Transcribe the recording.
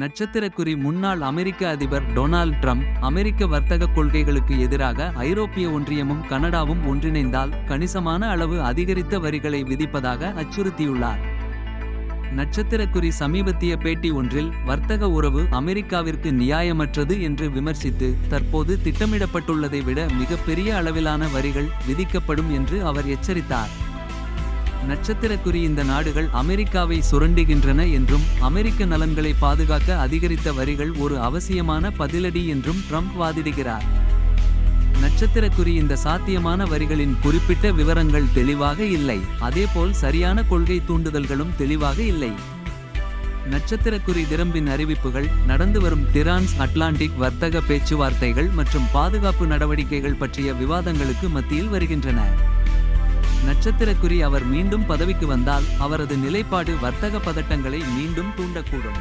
நட்சத்திரக்குறி முன்னாள் அமெரிக்க அதிபர் Donald Trump அமெரிக்க வர்த்தக கொள்கைகளுக்கு எதிராக ஐரோப்பிய ஒன்றியமும் கனடாவும் ஒன்றிணைந்தால் கணிசமான அளவு அதிகரித்த வரிகளை விதிப்பதாக அச்சுறுத்தியுள்ளார். நட்சத்திரக்குறி சமீபத்திய பேட்டி ஒன்றில் வர்த்தக உறவு அமெரிக்காவிற்கு நியாயமற்றது என்று விமர்சித்து தற்போது திட்டமிடப்பட்டுள்ளதை விட மிகப்பெரிய அளவிலான வரிகள் விதிக்கப்படும் என்று அவர் எச்சரித்தார். நட்சத்திரக்குறி இந்த நாடுகள் அமெரிக்காவை சுரண்டுகின்றன என்றும் அமெரிக்க நலன்களை பாதுகாக்க அதிகரித்த வரிகள் ஒரு அவசியமான பதிலடி என்றும் ட்ரம்ப் வாதிடுகிறார். நட்சத்திரக்குறி இந்த சாத்தியமான வரிகளின் குறிப்பிட்ட விவரங்கள் தெளிவாக இல்லை. அதேபோல் சரியான கொள்கை தூண்டுதல்களும் தெளிவாக இல்லை. நட்சத்திரக்குறி திரம்பின் அறிவிப்புகள் நடந்து வரும் டிரான்ஸ் அட்லாண்டிக் வர்த்தக பேச்சுவார்த்தைகள் மற்றும் பாதுகாப்பு நடவடிக்கைகள் பற்றிய விவாதங்களுக்கு மத்தியில் வருகின்றன. நட்சத்திரக்குறி அவர் மீண்டும் பதவிக்கு வந்தால் அவரது நிலைப்பாடு வர்த்தக பதட்டங்களை மீண்டும் தூண்டக்கூடும்.